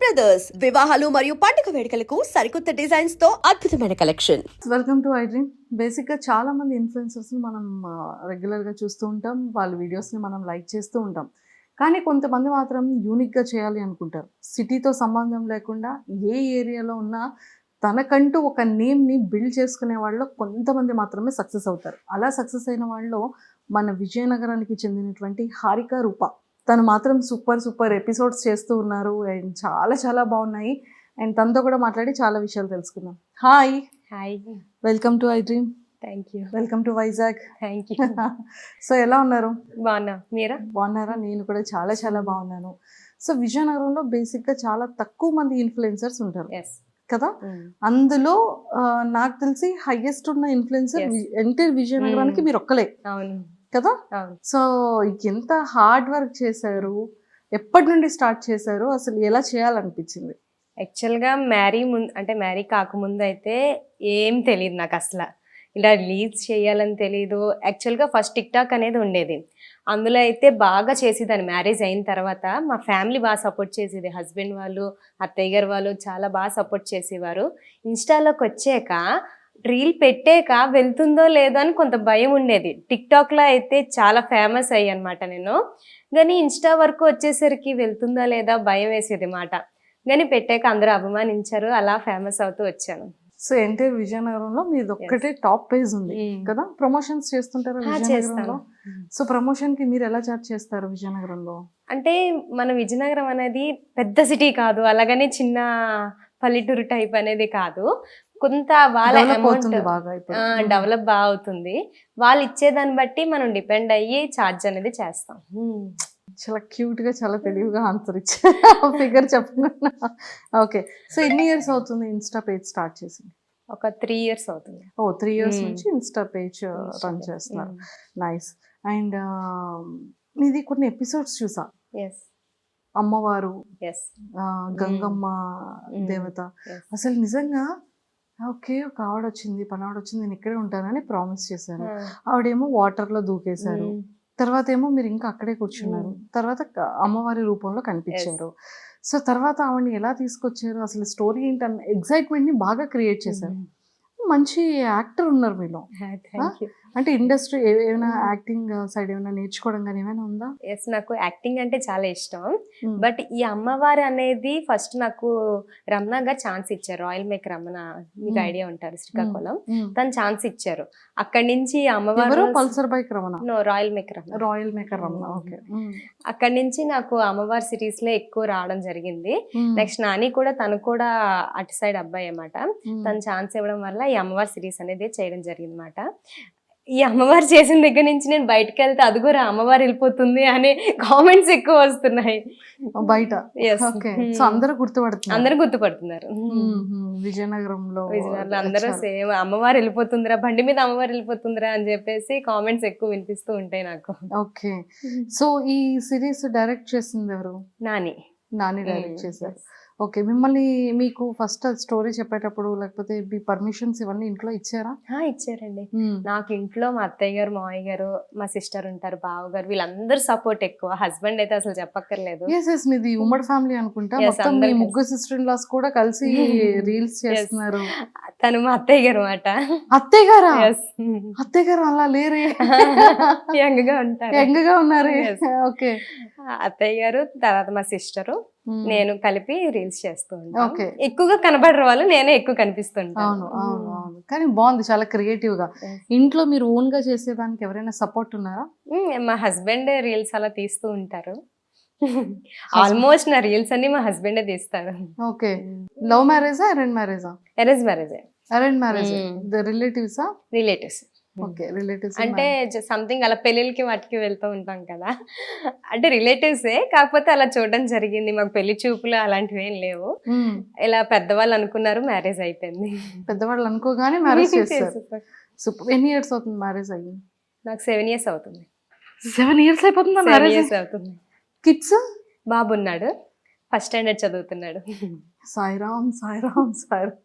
Brothers వివాహాలు మరియు పండుగ వేడుకలకు సరికొత్త డిజైన్స్తో అద్భుతమైన collection welcome to I dream బేసిక్గా చాలా మంది ఇన్ఫ్లుయెన్సర్స్ని మనం రెగ్యులర్గా చూస్తూ ఉంటాం. వాళ్ళ వీడియోస్ని మనం లైక్ చేస్తూ ఉంటాం. కానీ కొంతమంది మాత్రం యూనిక్గా చేయాలి అనుకుంటారు. సిటీతో సంబంధం లేకుండా ఏ ఏరియాలో ఉన్నా తనకంటూ ఒక నేమ్ని బిల్డ్ చేసుకునే వాళ్ళు కొంతమంది మాత్రమే సక్సెస్ అవుతారు. అలా సక్సెస్ అయిన వాళ్ళు మన విజయనగరానికి చెందినటువంటి హారిక రూప. తను మాత్రం సూపర్ సూపర్ ఎపిసోడ్స్ చేస్తూ ఉన్నారు. అండ్ చాలా చాలా బాగున్నాయి. అండ్ తనతో కూడా మాట్లాడి చాలా విషయాలు తెలుసుకుందాం. Hi. Hi. Welcome to I dream. Thank you. Welcome to Vizag. Thank you. So ఎలా ఉన్నారు? బాగున్నా. మీరా? బాగున్నారా? నేను కూడా చాలా చాలా బాగున్నాను. సో విజయనగరంలో బేసిక్గా చాలా తక్కువ మంది ఇన్ఫ్లుయెన్సర్స్ ఉంటారు. కదా? అందులో ఆ, నాకు తెలిసి హైయెస్ట్ ఉన్న ఇన్ఫ్లుయెన్సర్. Entire విజయనగరానికి Mm. మీరు ఒక్కలే అవును. కదా? సో ఎంత హార్డ్ వర్క్ చేశారు. ఎప్పటి నుండి స్టార్ట్ చేశారు? అసలు ఎలా చేయాలనిపించింది? యాక్చువల్గా మ్యారీ ముందు అంటే మ్యారీ కాకముందు అయితే ఏం తెలియదు నాకు అసలు. ఇలా రిలీజ్ చేయాలని తెలియదు యాక్చువల్గా ఫస్ట్ టిక్ టాక్ అనేది ఉండేది. అందులో అయితే బాగా చేసేదాన్ని. మ్యారేజ్ అయిన తర్వాత మా ఫ్యామిలీ బాగా సపోర్ట్ చేసేది. హస్బెండ్ వాళ్ళు అత్తయ్య గారు వాళ్ళు చాలా బాగా సపోర్ట్ చేసేవారు. ఇన్స్టాలోకి వచ్చాక రీల్ పెట్టాక వెళ్తుందో లేదో అని కొంత భయం ఉండేది. టిక్ టాక్లో అయితే చాలా ఫేమస్ అయ్యి అనమాట నేను. కానీ ఇన్స్టా వరకు వచ్చేసరికి వెళ్తుందా లేదా భయం వేసేది మాట. కానీ పెట్టాక అందరూ అభిమానించారు అలా ఫేమస్ అవుతూ వచ్చాను. సో ఎంటైర్ విజయనగరంలో మీది ఒక్కటే టాప్ పేజ్ ఉంది కదా? ప్రమోషన్స్ చేస్తుంటారా విజయనగరంలో? సో ప్రమోషన్కి మీరు ఎలా చార్జ్ చేస్తారు విజయనగరంలో? అంటే మన విజయనగరం అనేది పెద్ద సిటీ కాదు. అలాగనే చిన్న పల్లెటూరు టైప్ అనేది కాదు. కొంత వాళ్ళ అమౌంట్ డెవలప్ బాగా అవుతుంది. వాళ్ళు ఇచ్చేదాన్ని బట్టి మనం డిపెండ్ అయ్యి ఛార్జ్ అనేది చేస్తాం. చాలా క్యూట్గా చాలా తెలివిగా ఆన్సర్ ఇచ్చారు. ఫిగర్ చెప్పకుండా. ఓకే సో ఎన్ని ఇయర్స్ అవుతుంది ఇన్స్టా పేజ్ స్టార్ట్ చేసి ఒక త్రీ ఇయర్స్ అవుతుంది. ఓ త్రీ ఇయర్స్ Hmm. నుంచి ఇన్స్టా పేజ్ రన్ చేస్తున్నారు. నైస్ అండ్ మీది కొన్ని ఎపిసోడ్స్ చూసా. ఎస్ అమ్మవారు గంగమ్మ Hmm. దేవత. అసలు నిజంగా ఓకే ఒక ఆవిడ వచ్చింది పనావిడ వచ్చింది నేను ఇక్కడే ఉంటానని ప్రామిస్ చేశాను ఆవిడేమో వాటర్లో దూకేశారు. తర్వాత ఏమో మీరు ఇంకా అక్కడే కూర్చున్నారు. తర్వాత అమ్మవారి రూపంలో కనిపించారు. సో తర్వాత ఆవిడని ఎలా తీసుకొచ్చారు? అసలు స్టోరీ ఏంటన్న ఎక్సైట్మెంట్ని బాగా క్రియేట్ చేశారు. మంచి యాక్టర్ ఉన్నారు మీలో. అంటే ఇండస్ట్రీ ఏమైనా. యాక్టింగ్ సైడ్ ఏమైనా నేర్చుకోవడం కానీ ఏమైనా ఉందా? ఎస్ నాకు యాక్టింగ్ అంటే చాలా ఇష్టం. Mm. బట్ ఈ అమ్మవారు అనేది ఫస్ట్ నాకు రమణ గారు ఛాన్స్ ఇచ్చారు. రాయల్ మేక్ రమణ మీకు Mm. ఐడియా ఉంటారు శ్రీకాకుళం. Mm. తను ఛాన్స్ ఇచ్చారు. అక్కడి నుంచి అమ్మవారు Pulsar bike Ramana. No royal make Ramana. Royal maker Ramana. Okay అక్కడి నుంచి నాకు అమ్మవారి సిరీస్లో ఎక్కువ రావడం జరిగింది. నెక్స్ట్ నాని కూడా తను కూడా అటు సైడ్ అబ్బాయి అన్నమాట. తను ఛాన్స్ ఇవ్వడం వల్ల ఈ అమ్మవారి సిరీస్ అనేది చేయడం జరిగింది అనమాట ఈ అమ్మవారు చేసిన దగ్గర నుంచి నేను బయటకు వెళ్తే అది కూడా అమ్మవారు వెళ్ళిపోతుంది అనే కామెంట్స్ ఎక్కువ వస్తున్నాయి. బయట? Hmm. సో అందరూ గుర్తుపడుతున్నారు? అందరూ గుర్తుపడుతున్నారు. మ్మ్. విజయనగరంలో విజయనగరంలో అందరూ. సేమ్ అమ్మవారు వెళ్ళిపోతుందిరా బండి మీద అమ్మవారు వెళ్ళిపోతుందిరా అని చెప్పేసి కామెంట్స్ ఎక్కువ వినిపిస్తూ ఉంటాయి నాకు. ఓకే. సో ఈ సిరీస్ డైరెక్ట్ చేసింది ఎవరు? నాని. నాని డైరెక్ట్ చేశారు. ఓకే. మిమ్మల్ని మీకు ఫస్ట్ స్టోరీ చెప్పేటప్పుడు లేకపోతే మీ పర్మిషన్స్ ఇవన్నీ ఇంట్లో ఇచ్చారా? ఇచ్చారండి. నాకు ఇంట్లో మా అత్తయ్య గారు మావయ్య గారు మా సిస్టర్ ఉంటారు బావ గారు వీళ్ళందరూ సపోర్ట్ ఎక్కువ. హస్బెండ్ అయితే అసలు చెప్పక్కర్లేదు. ఎస్ ఎస్ మీది ఉమ్మడి ఫ్యామిలీ అనుకుంటా. మొత్తం మీ ముగ్గురు సిస్టర్ ఇన్ లాస్ కూడా కలిసి రీల్స్ చేస్తున్నారు. తను మా అత్తయ్య గారు మాట. అత్తయ్య గారా? అత్తయ్య గారు అలా లేరే. యంగ్గా ఉంటారు. ఎంగగా ఉన్నారే. Yes. ఓకే. అత్తయ్య గారు తర్వాత మా సిస్టరు నేను కలిపి రీల్స్ చేస్తూ ఉంటాను. ఎక్కువగా కనబడరు వాళ్ళు నేనే ఎక్కువ కనిపిస్తుంటాను. అవును అవును అవును. కానీ బాగుంది చాలా క్రియేటివ్గా. ఇంట్లో మీరు ఓన్గా చేసేదానికి ఎవరైనా సపోర్ట్ ఉన్నారా? మా హస్బెండ్ రీల్స్ అలా తీస్తూ ఉంటారు. ఆల్మోస్ట్ నా రీల్స్ అన్ని మా హస్బెండే తీస్తారు. ఓకే. లవ్ మ్యారేజా అరేంజ్ మ్యారేజా? Arrange marriage. Arrange marriage. రిలేటివ్సా? Relatives. అంటే సంథింగ్ అలా పెళ్ళిళ్ళకి వాటికి వెళ్తూ ఉంటాం కదా. అంటే రిలేటివ్సే కాకపోతే అలా చూడడం జరిగింది. మాకు పెళ్ళి చూపులు అలాంటివి ఏం లేవు. ఇలా పెద్దవాళ్ళు అనుకున్నారు మ్యారేజ్ అయిపోయింది. పెద్దవాళ్ళు అనుకోగానే మ్యారేజ్ సూపర్ ఎన్ని ఇయర్స్ అవుతుంది మ్యారేజ్ అయ్యి. నాకు సెవెన్ ఇయర్స్ అవుతుంది. సెవెన్ ఇయర్స్ అయిపోతుందా మ్యారేజ్ ఇయర్స్ అవుతుంది. కిడ్స్ బాబు ఉన్నాడు ఫస్ట్ స్టాండర్డ్ చదువుతున్నాడు. సాయిరామ్ సాయిరామ్ సాయిరామ్.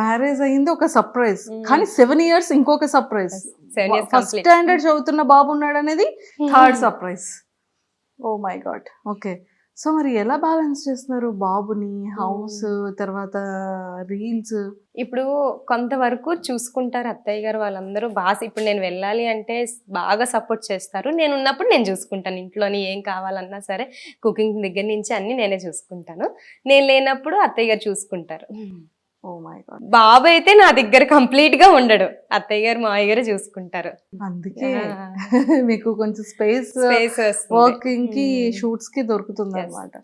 మ్యారేజ్ అయింది ఒక సర్ప్రైజ్ Mm. కానీ సెవెన్ ఇయర్స్ ఇంకొక సర్ప్రైజ్ ఫస్ట్ స్టాండర్డ్ చదువుతున్న బాబు ఉన్నాడు అనేది third surprise oh my god okay so మరి ఎలా బ్యాలెన్స్ చేస్తున్నారు బాబుని హౌస్ తర్వాత రీల్స్ ఇప్పుడు కొంతవరకు చూసుకుంటారు అత్తయ్య గారు వాళ్ళందరూ బాగా ఇప్పుడు నేను వెళ్ళాలి అంటే బాగా సపోర్ట్ చేస్తారు. నేను ఉన్నప్పుడు నేను చూసుకుంటాను. ఇంట్లోని ఏం కావాలన్నా సరే కుకింగ్ దగ్గర నుంచి అన్ని నేనే చూసుకుంటాను. నేను లేనప్పుడు అత్తయ్య గారు చూసుకుంటారు. గాడ్ బాబు అయితే నా దగ్గర కంప్లీట్గా ఉండడు అత్తయ్య గారు మావయ్య గారు చూసుకుంటారు అందుకే. మీకు కొంచెం స్పేస్ Space వస్తుంది. వర్కింగ్కి Hmm. షూట్స్కి దొరుకుతుంది. అనమాట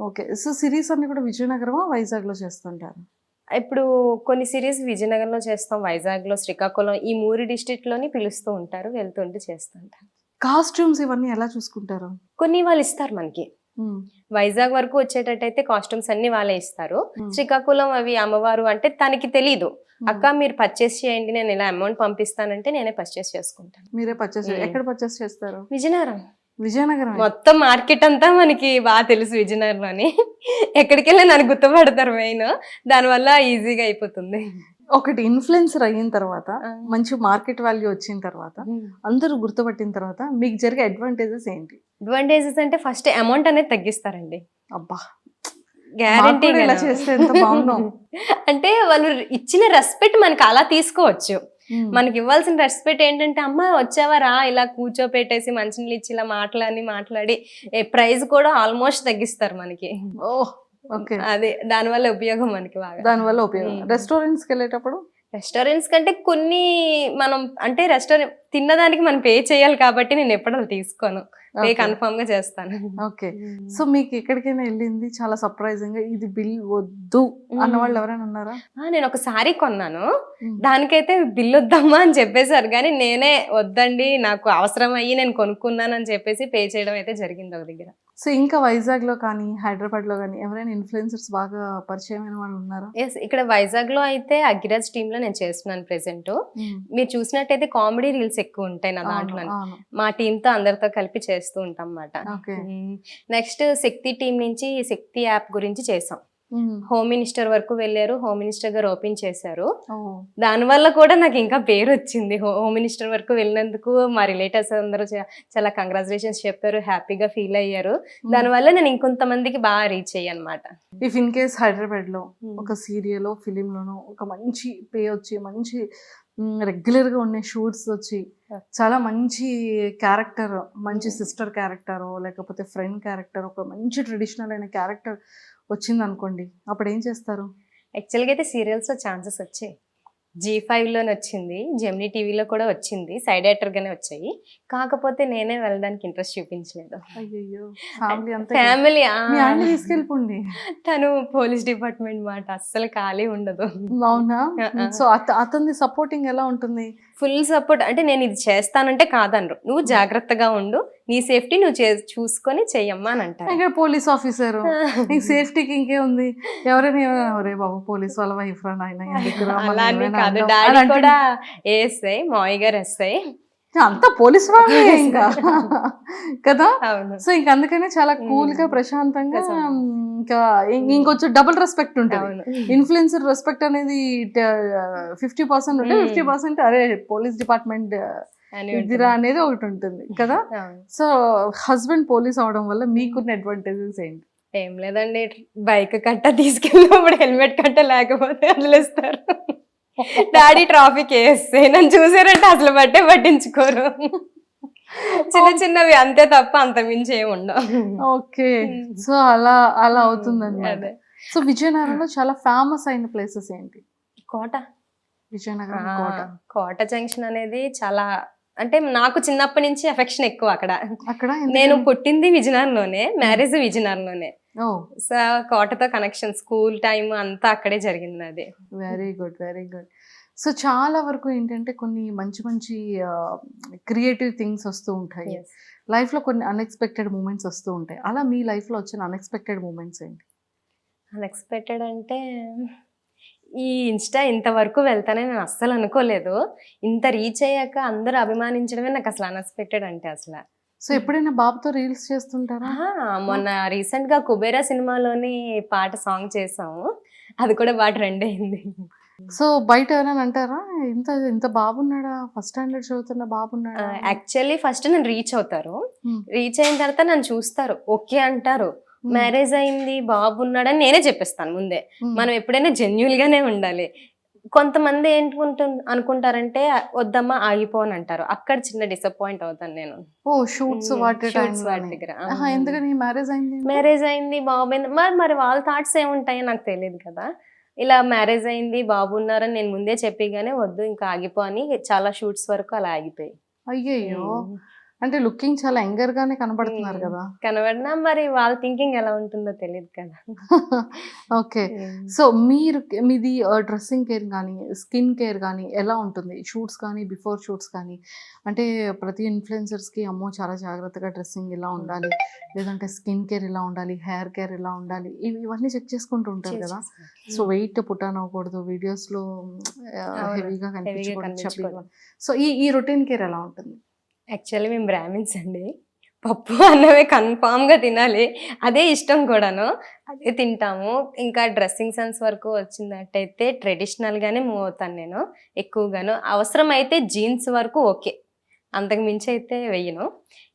ఓకే సో సిరీస్ అన్ని కూడా విజయనగరమా వైజాగ్లో చేస్తుంటారు ఇప్పుడు కొన్ని సిరీస్ విజయనగరంలో చేస్తాం వైజాగ్లో శ్రీకాకుళం ఈ మూడు డిస్ట్రిక్ట్లోని పిలుస్తూ ఉంటారు వెళ్తుంటే చేస్తుంటారు కాస్ట్యూమ్స్ ఇవన్నీ ఎలా చూసుకుంటారు కొన్ని వాళ్ళు ఇస్తారు మనకి Hmm. వైజాగ్ వరకు వచ్చేటట్టయితే కాస్ట్యూమ్స్ అన్ని వాళ్ళే ఇస్తారు. Hmm. శ్రీకాకుళం అవి అమ్మవారు అంటే తనకి తెలీదు. Hmm. అక్క మీరు పర్చేస్ చేయండి నేను ఇలా అమౌంట్ పంపిస్తానంటే నేనే పర్చేస్ చేసుకుంటాను. మీరే పర్చేస్ Hmm. ఎక్కడ పర్చేస్ చేస్తారు? విజయనగరం. విజయనగరం. మొత్తం మార్కెట్ అంతా మనకి బాగా తెలుసు విజయనగరంలోని ఎక్కడికి వెళ్ళి నన్ను గుర్తుపడతారు మెయిన్. దానివల్ల ఈజీగా అయిపోతుంది. ఒకటి ఇన్ఫ్లుయెన్సర్ అయిన తర్వాత. మంచి మార్కెట్ వాల్యూ వచ్చిన తర్వాత అందరూ గుర్తుపట్టిన తర్వాత మీకు జరిగే అడ్వాంటేజెస్ ఏంటి? అడ్వాంటేజెస్ అంటే ఫస్ట్ అమౌంట్ అనేది తగ్గిస్తారండి. అబ్బా! గ్యారంటీ చేస్తే. అంటే వాళ్ళు ఇచ్చిన రెస్పెక్ట్ మనకి అలా తీసుకోవచ్చు. మనకి ఇవ్వాల్సిన రెస్పెక్ట్ ఏంటంటే అమ్మ వచ్చావరా ఇలా కూర్చోపెట్టేసి మంచినీళ్ళు ఇచ్చి ఇలా మాట్లాడి మాట్లాడి. ప్రైస్ కూడా ఆల్మోస్ట్ తగ్గిస్తారు మనకి. ఓ అదే దానివల్ల ఉపయోగం మనకి బాగా. దానివల్ల ఉపయోగం. Hmm. రెస్టారెంట్స్కి వెళ్ళేటప్పుడు? రెస్టారెంట్స్ కంటే కొన్ని మనం అంటే రెస్టారెంట్ తిన్నదానికి మనం పే చేయాలి కాబట్టి నేను ఎప్పుడు తీసుకోను. పే కన్ఫర్మ్గా చేస్తాను. ఓకే. సో మీకు ఎక్కడికైనా వెళ్ళింది చాలా సర్ప్రైజింగ్గా ఇది బిల్ వద్దు అన్న వాళ్ళు ఎవరైనా ఉన్నారా? నేను ఒక సారీ కొన్నాను. దానికైతే బిల్ వద్దమ్మా అని చెప్పేశారు. కానీ నేనే వద్దండి నాకు అవసరం అయ్యి నేను కొనుక్కున్నాను అని చెప్పేసి పే చేయడం అయితే జరిగింది ఒక దగ్గర. సో ఇంకా వైజాగ్లో కానీ హైదరాబాద్లో కానీ ఎవరైనా ఇన్ఫ్లుయెన్సర్స్ బాగా పరిచయమైన వాళ్ళు ఉన్నారా? ఎస్ ఇక్కడ వైజాగ్లో అయితే అగిరాజ్ టీమ్లో నేను చేస్తున్నాను ప్రెసెంట్ మీరు చూసినట్టయితే కామెడీ రీల్స్ ఎక్కువ ఉంటాయి నా దాంట్లో. మా టీమ్తో అందరితో కలిపి చేస్తూ ఉంటాం అన్నమాట. ఓకే. నెక్స్ట్ శక్తి టీం నుంచి శక్తి యాప్ గురించి చేసాం. హోమ్ మినిస్టర్ వరకు వెళ్ళారు హోమ్ మినిస్టర్ గారు ఓపెన్ చేశారు. దానివల్ల కూడా నాకు ఇంకా పేరు వచ్చింది. హోమ్ మినిస్టర్ వరకు వెళ్ళినందుకు మా రిలేటివ్స్ అందరూ చాలా కంగ్రాచులేషన్స్ చెప్పారు హ్యాపీగా ఫీల్ అయ్యారు. దానివల్ల నేను ఇంకొంతమందికి బాగా రీచ్ అయ్యాను అనమాట ఇఫ్ ఇన్ కేస్ హైదరాబాద్లో ఒక సీరియల్ ఫిలిం లోనో ఒక మంచి పే వచ్చి మంచి రెగ్యులర్గా ఉండే షూట్స్ వచ్చి. చాలా మంచి క్యారెక్టర్ మంచి. సిస్టర్ క్యారెక్టర్ లేకపోతే ఫ్రెండ్ క్యారెక్టర్ ఒక మంచి ట్రెడిషనల్ అయిన క్యారెక్టర్ వచ్చింది అనుకోండి అప్పుడు ఏం చేస్తారు? యాక్చువల్గా అయితే సీరియల్స్ ఛాన్సెస్ వచ్చాయి. జీ ఫైవ్లోనే వచ్చింది జెమినీ టీవీలో కూడా వచ్చింది సైడ్ యాక్టర్గానే వచ్చాయి. కాకపోతే నేనే వెళ్ళడానికి ఇంట్రెస్ట్ చూపించలేదు. ఫ్యామిలీ తీసుకెళ్ళిపోండి. తను పోలీస్ డిపార్ట్మెంట్ మాట అస్సలు ఖాళీ ఉండదు. అవునా. సో అతని సపోర్టింగ్ ఎలా ఉంటుంది? ఫుల్ సపోర్ట్ అంటే నేను ఇది చేస్తానంటే కాదనరు. నువ్వు జాగ్రత్తగా ఉండు. నీ సేఫ్టీ నువ్వు చే- చూసుకొని చెయ్యమ్మా అని అంటారు. ఇక్కడ పోలీస్ ఆఫీసర్. నీకు సేఫ్టీకి ఇంకే ఉంది. ఎవరైనా ఒరే బాబు పోలీస్ వాళ్ళ వైఫ్ రా నాయన ఎందుకురా మనం అలా అని ఏమైనా కాదు. అందాం?" డాడీ కూడా ఏఎస్ఐ మావయ్య గారు ఎస్ఐ. అంతా పోలీస్ వాళ్ళే ఇంకా కదా సో ఇంక అందుకనే చాలా కూల్గా. ప్రశాంతంగా ప్రశాంతం. ఇంకా ఇంకొంచెం డబుల్ రెస్పెక్ట్ ఉంటుంది ఇన్ఫ్లుయెన్సర్ రెస్పెక్ట్ అనేది ఫిఫ్టీ పర్సెంట్ ఉంటే. ఫిఫ్టీ పర్సెంట్ అరే పోలీస్ డిపార్ట్మెంట్ ఇదిరా. అనేది ఒకటి ఉంటుంది కదా. సో హస్బెండ్ పోలీస్ అవడం వల్ల మీకున్న అడ్వాంటేజెస్ ఏంటి ఏం లేదండి బైక్ కట్ట తీసుకెళ్ళినప్పుడు హెల్మెట్ కట్ట లేకపోతే వదిలేస్తారు డాడీ ట్రాఫిక్ వేస్తే నన్ను చూసారంటే అసలు బట్టే పట్టించుకోరు. చిన్న చిన్నవి అంతే తప్ప అంత మించి ఏమి ఉండవు. ఓకే సో అలా అలా అవుతుంది అనమాట అదే. సో విజయనగరంలో చాలా ఫేమస్ అయిన ప్లేసెస్ ఏంటి? కోట. విజయనగరం కోట. కోట జంక్షన్ అనేది చాలా అంటే నాకు చిన్నప్పటి నుంచి ఎఫెక్షన్ ఎక్కువ అక్కడ. అక్కడ నేను పుట్టింది విజయనగరంలోనే మ్యారేజ్ విజయనగరంలోనే. సో కోటతో కనెక్షన్ స్కూల్ టైం అంతా అక్కడే జరిగింది నాది. Very good very good so చాలా వరకు ఏంటంటే కొన్ని మంచి మంచి క్రియేటివ్ థింగ్స్ వస్తూ ఉంటాయి. Yes. లైఫ్లో కొన్ని అన్ఎక్స్పెక్టెడ్ మూమెంట్స్ వస్తూ ఉంటాయి. అలా మీ లైఫ్లో వచ్చిన అన్ఎక్స్పెక్టెడ్ మూమెంట్స్ ఏంటి? అన్ఎక్స్పెక్టెడ్ అంటే ఈ ఇన్స్టా ఇంతవరకు వెళ్తానని నేను అస్సలు అనుకోలేదు. ఇంత రీచ్ అయ్యాక అందరూ అభిమానించడమే నాకు అసలు అన్ఎక్స్పెక్టెడ్ అంటే అసలు. సో ఎప్పుడైనా బాబుతో రీల్స్ చేస్తుంటారా? మొన్న రీసెంట్గా కుబేరా సినిమాలోని పాట సాంగ్ చేసాము. అది కూడా బాగా ట్రెండ్ అయింది. సో బయట ఎవరైనా అంటారా? ఇంత ఇంత బాబున్నాడా? ఫస్ట్ స్టాండర్డ్ చదువుతున్న బాబున్నాడా? యాక్చువల్లీ ఫస్ట్ నన్ను రీచ్ అవుతారు. రీచ్ అయిన తర్వాత నన్ను చూస్తారు. ఓకే అంటారు. మ్యారేజ్ అయింది బాబు ఉన్నాడని నేనే చెప్పేస్తాను ముందే. మనం ఎప్పుడైనా జెన్యున్ గానే ఉండాలి. కొంతమంది ఏంటుకుంటు అనుకుంటారంటే వద్దమ్మా ఆగిపోని అంటారు అక్కడ చిన్న డిసప్పాయింట్ అవుతాను నేను. ఓ షూట్స్ వాటి. దగ్గర. ఎందుకని? మ్యారేజ్ అయింది? మ్యారేజ్ అయింది మరి మరి వాళ్ళ థాట్స్ ఏముంటాయో నాకు తెలియదు కదా. ఇలా మ్యారేజ్ అయింది బాబు ఉన్నారని నేను ముందే చెప్పిగానే వద్దు ఇంకా ఆగిపో అని చాలా షూట్స్ వరకు అలా ఆగిపోయి. అయ్యయ్యో. అంటే లుకింగ్ చాలా యంగర్ గానే కనబడుతున్నారు. కదా. కనబడినా మరి వాళ్ళ థింకింగ్ ఎలా ఉంటుందో తెలియదు కదా. ఓకే. సో మీరు మీది డ్రెస్సింగ్ కేర్ కానీ స్కిన్ కేర్ కానీ ఎలా ఉంటుంది? షూట్స్ కానీ బిఫోర్ షూట్స్ కానీ అంటే ప్రతి ఇన్ఫ్లుయెన్సర్స్కి అమ్మో చాలా జాగ్రత్తగా డ్రెస్సింగ్ ఇలా ఉండాలి? లేదంటే స్కిన్ కేర్ ఇలా ఉండాలి? హెయిర్ కేర్ ఇలా ఉండాలి? ఇవి ఇవన్నీ చెక్ చేసుకుంటూ ఉంటారు కదా. సో వెయిట్ పుట్టాన్ అవ్వకూడదు వీడియోస్లో హెవీగా కనిపించకూడదు. సో ఈ ఈ రొటీన్ కేర్ ఎలా ఉంటుంది? యాక్చువల్లీ మేము బ్రాహ్మిన్స్ అండి. పప్పు అన్నమే కన్ఫామ్గా తినాలి. అదే ఇష్టం కూడాను. అదే తింటాము. ఇంకా డ్రెస్సింగ్ సెన్స్ వరకు వచ్చినట్టయితే ట్రెడిషనల్ గానే మూవ్ అవుతాను నేను ఎక్కువగాను. అవసరం అయితే జీన్స్ వరకు ఓకే. అంతకు మించి అయితే వెయ్యను.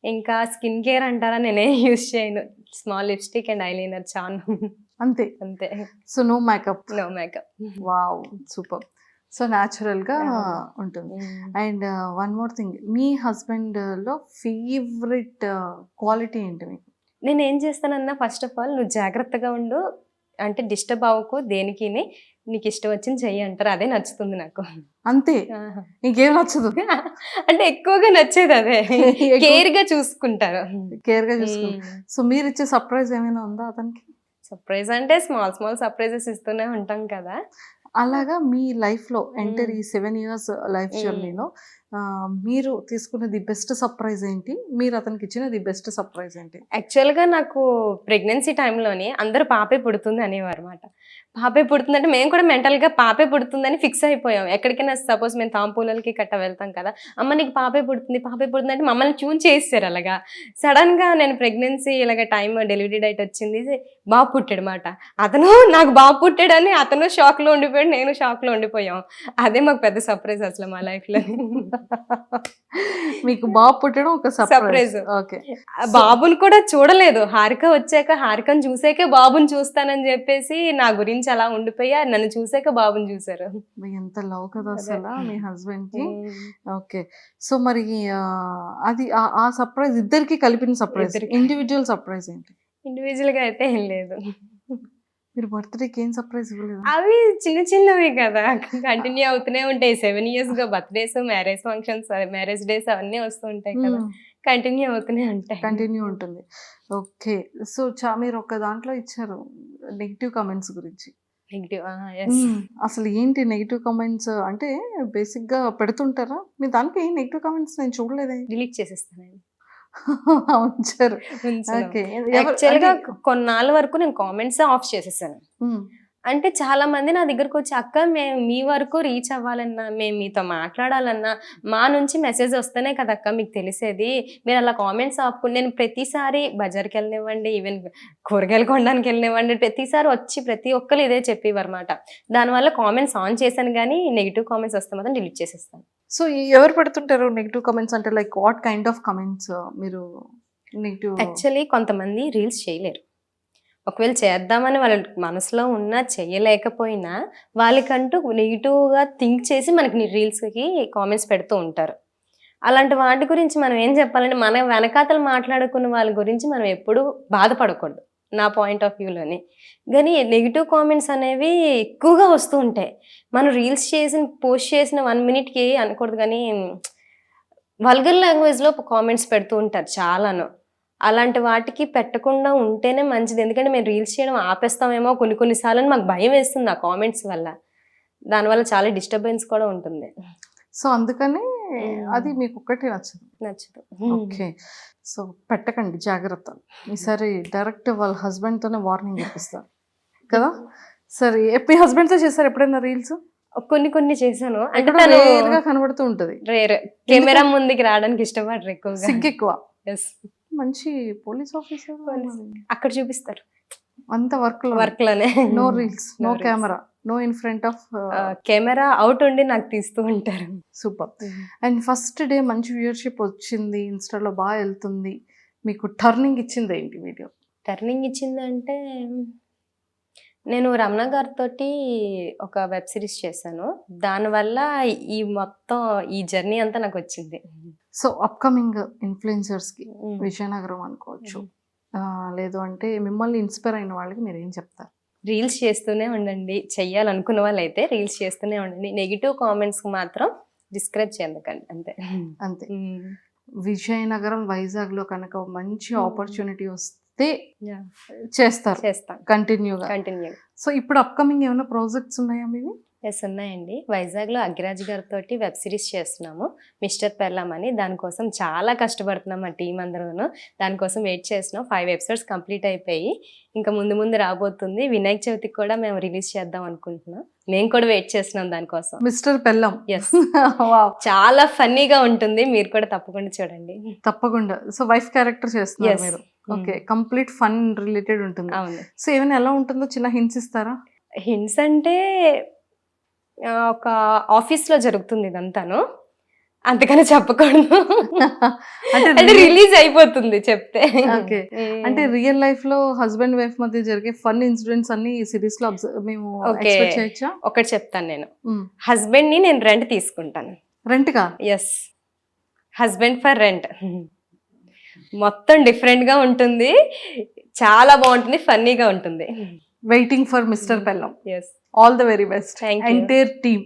ఇంకా స్కిన్ కేర్ అంటారా నేనే యూస్ చేయను. స్మాల్ లిప్స్టిక్ అండ్ ఐలైనర్ చాను. అంతే. అంతే. So no makeup. No makeup. Wow super. So న్యాచురల్గా. ఉంటుంది. And one more thing. మీ హస్బెండ్లో ఫేవరెట్ క్వాలిటీ ఏంటి మీకు? నేను ఏం చేస్తానన్నా ఫస్ట్ ఆఫ్ ఆల్ నువ్వు జాగ్రత్తగా ఉండు. అంటే డిస్టర్బ్ అవ్వకు దేనికి నీకు ఇష్టం వచ్చింది చెయ్యి అంటారు. అదే నచ్చుతుంది నాకు. అంతే. ఇంకేం నచ్చదు? అంటే ఎక్కువగా నచ్చేది అదే. కేర్గా చూసుకుంటారు. కేర్గా చూసుకుంటారు సో మీరు ఇచ్చే సర్ప్రైజ్ ఏమైనా ఉందా అతనికి? సర్ప్రైజ్ అంటే స్మాల్ స్మాల్ సర్ప్రైజెస్ ఇస్తూనే ఉంటాం కదా. అలాగా మీ లైఫ్లో ఎంటర్ ఈ సెవెన్ ఇయర్స్ లైఫ్. జర్నీలో మీరు తీసుకున్న ది బెస్ట్ సర్ప్రైజ్ ఏంటి? మీరు అతనికి ఇచ్చిన ది బెస్ట్ సర్ప్రైజ్ ఏంటి? యాక్చువల్గా నాకు ప్రెగ్నెన్సీ టైంలోని అందరూ పాపే పుడుతుంది అనేవారు అనమాట పాపే పుడుతుందంటే మేము కూడా మెంటల్గా పాపే పుడుతుందని ఫిక్స్ అయిపోయాం. ఎక్కడికైనా సపోజ్ మేము తాంపూలకి కట్ట వెళ్తాం కదా అమ్మ నీకు పాపే పుడుతుంది పాపే పుడుతుంది అంటే మమ్మల్ని ట్యూన్ చేస్తారు అలాగా. సడన్గా నేను ప్రెగ్నెన్సీ ఇలాగ టైం డెలివరీ డేట్ వచ్చింది బాబు పుట్టాడు మాట అతను నాకు బాబు పుట్టాడని అతను షాక్లో ఉండిపోయాడు నేను షాక్లో ఉండిపోయాం. అదే మాకు పెద్ద సర్ప్రైజ్ అసలు మా లైఫ్లో. మీకు బాబు పుట్టడం ఒక సర్ప్రైజ్. ఓకే బాబుని కూడా చూడలేదు. హారిక వచ్చాక హారికను చూసాకే బాబుని చూస్తానని చెప్పేసి నా గురించి అలా ఉండిపోయి నన్ను చూసాక బాబుని చూసారు. ఎంత లవ్ కదా. అసలు మీ హస్బెండ్కి ఓకే సో మరి అది ఆ- సర్ప్రైజ్ ఇద్దరికి కలిపిన సర్ప్రైజ్. ఇండివిజువల్ సర్ప్రైజ్ ఏంటి? ఇండివిజువల్గా అయితే ఏం లేదు. మీరు బర్త్డేకి ఏం సర్ప్రైజ్ ఇవ్వలేదు? అవి చిన్న చిన్నవి కదా. కంటిన్యూ అవుతూనే ఉంటాయి. సెవెన్ ఇయర్స్గా birthdays marriage functions marriage days అవన్నీ వస్తూ ఉంటాయి కదా. కంటిన్యూ అవుతూనే ఉంటాయి. కంటిన్యూ ఉంటుంది. ఓకే సో చా మీరు ఒక దాంట్లో ఇచ్చారు నెగిటివ్ కామెంట్స్ గురించి. నెగిటివ్ మ్మ్. అసలు ఏంటి నెగిటివ్ కామెంట్స్ అంటే బేసిక్గా పెడుతుంటారా? మీ దానికి నెగిటివ్ కామెంట్స్ నేను చూడలేదే. డిలీట్ చేసేస్తాను ఉంచారు. కొన్నాళ్ళ వరకు నేను కామెంట్స్ ఆఫ్ చేసేసాను. అంటే చాలా మంది నా దగ్గరకు వచ్చి అక్క మేము మీ వరకు రీచ్ అవ్వాలన్నా మేము మీతో మాట్లాడాలన్నా మా నుంచి మెసేజ్ వస్తేనే కదా అక్క మీకు తెలిసేది. మీరు అలా కామెంట్స్ ఆపుకుని నేను ప్రతిసారి బజార్కి వెళ్ళనివ్వండి ఈవెన్ కూరగాయలు కొనడానికి వెళ్ళనివ్వండి ప్రతిసారి వచ్చి ప్రతి ఒక్కరు ఇదే చెప్పేవారు అనమాట దానివల్ల కామెంట్స్ ఆన్ చేశాను కానీ నెగిటివ్ కామెంట్స్ వస్తే మాత్రం డిలీట్ చేసేస్తాను. సో ఎవరు పెడుతుంటారు నెగిటివ్ కామెంట్స్ అంటే like what kind of comments మీరు నెగిటివ్ యాక్చువల్లీ కొంతమంది రీల్స్ చేయలేరు. ఒకవేళ చేద్దామని వాళ్ళ మనసులో ఉన్నా చేయలేకపోయినా వాళ్ళకంటూ నెగిటివ్గా థింక్ చేసి మనకి రీల్స్కి కామెంట్స్ పెడుతూ ఉంటారు. అలాంటి వాటి గురించి మనం ఏం చెప్పాలంటే మన వెనకాతలు మాట్లాడుకున్న వాళ్ళ గురించి మనం ఎప్పుడూ బాధపడకూడదు. నా పాయింట్ ఆఫ్ వ్యూలోని కానీ నెగిటివ్ కామెంట్స్ అనేవి ఎక్కువగా వస్తూ ఉంటాయి. మనం రీల్స్ చేసిన పోస్ట్ చేసిన వన్ మినిట్కి అనకూడదు కానీ వల్గర్ లాంగ్వేజ్లో కామెంట్స్ పెడుతూ ఉంటారు చాలాను. అలాంటి వాటికి పెట్టకుండా ఉంటేనే మంచిది. ఎందుకంటే మేము రీల్స్ చేయడం ఆపేస్తామేమో కొన్ని కొన్నిసార్లు మాకు భయం వేస్తుంది ఆ కామెంట్స్ వల్ల. దానివల్ల చాలా డిస్టర్బెన్స్ కూడా ఉంటుంది. సో అందుకని. అది మీకు ఒక్కటే నచ్చదు. నచ్చదు ఓకే. సో పెట్టకండి జాగ్రత్త. ఈసారి డైరెక్ట్ వాళ్ళ husband తోనే వార్నింగ్ ఇప్పిస్తారు. కదా? సరే మీ husband తో చేస్తారు ఎప్పుడైనా రీల్స్? కొన్ని కొన్ని చేశాను. అంటే కనబడుతూ ఉంటది. రేర్. కెమెరా ముందుకి రావడానికి ఇష్టపడరు ఎక్కువగా. సిగ్గు ఎక్కువ. Yes. మంచి పోలీస్ ఆఫీసర్. అక్కడ చూపిస్తారు. అంత work వర్క్లోనే no reels no. Camera no in front of camera out ఉండి నాకు తీస్తూ ఉంటారు. సూపర్ అండ్ ఫస్ట్ డే మంచి వ్యూయర్షిప్ వచ్చింది ఇన్స్టాలో బాగా వెళ్తుంది. మీకు టర్నింగ్ ఇచ్చింది ఏంటి వీడియో టర్నింగ్ ఇచ్చిందంటే నేను రమణ గారితో ఒక వెబ్ సిరీస్ చేశాను. దానివల్ల ఈ మొత్తం ఈ జర్నీ అంతా నాకు వచ్చింది. సో అప్కమింగ్ ఇన్ఫ్లుయెన్సర్స్కి విజయనగరం అనుకోవచ్చు. ఆ, లేదు అంటే మిమ్మల్ని ఇన్స్పైర్ అయిన వాళ్ళకి మీరు ఏం చెప్తారు? రీల్స్ చేస్తూనే ఉండండి. చెయ్యాలనుకున్న వాళ్ళు అయితే రీల్స్ చేస్తూనే ఉండండి. నెగిటివ్ కామెంట్స్ మాత్రం డిస్క్రైబ్ చేయకండి అంతే. అంతే. విజయనగరం వైజాగ్లో కనుక మంచి. ఆపర్చునిటీ వస్తే Yeah. చేస్తారు. చేస్తాం. కంటిన్యూగా. కంటిన్యూ సో ఇప్పుడు అప్కమింగ్ ఏమైనా ప్రాజెక్ట్స్ ఉన్నాయా మీవి? ఎస్ ఉన్నాయండి. వైజాగ్లో అగ్రాజ్ గారితో వెబ్ సిరీస్ చేస్తున్నాము. మిస్టర్ పెల్లాం అని. దానికోసం చాలా కష్టపడుతున్నాం మా టీం అందరూను. దానికోసం వెయిట్ చేస్తున్నాం. ఫైవ్ ఎపిసోడ్స్ కంప్లీట్ అయిపోయి ఇంకా ముందు ముందు రాబోతుంది. వినాయక చవితికి కూడా మేము రిలీజ్ చేద్దాం అనుకుంటున్నాం. మేము కూడా వెయిట్ చేస్తున్నాం దానికోసం మిస్టర్ పెల్లం ఎస్ చాలా ఫన్నీగా ఉంటుంది. మీరు కూడా తప్పకుండా చూడండి. తప్పకుండా. సో వైఫ్ క్యారెక్టర్ చేస్తున్నారు ఓకే కంప్లీట్ ఫన్ రిలేటెడ్ ఉంటుంది. సో ఏమైనా ఎలా ఉంటుందో చిన్న హింట్స్ ఇస్తారా? హింట్స్ అంటే ఒక ఆఫీస్లో జరుగుతుంది ఇదంతాను. అంతకని చెప్పకూడదు. అంటే రిలీజ్ అయిపోతుంది చెప్తే. మ్మ్. అంటే రియల్ లైఫ్లో హస్బెండ్ వైఫ్ మధ్య జరిగే ఫన్ ఇన్సిడెంట్స్ అన్ని ఈ సిరీస్లో మేము చేయొచ్చా? ఒకటి చెప్తాను నేను. హస్బెండ్ని నేను రెంట్ తీసుకుంటాను. రెంట్గా ఎస్ హస్బెండ్ ఫర్ రెంట్. మొత్తం డిఫరెంట్గా ఉంటుంది. చాలా బాగుంటుంది ఫన్నీగా ఉంటుంది. Waiting for mister Pellam yes all the very best. Entire team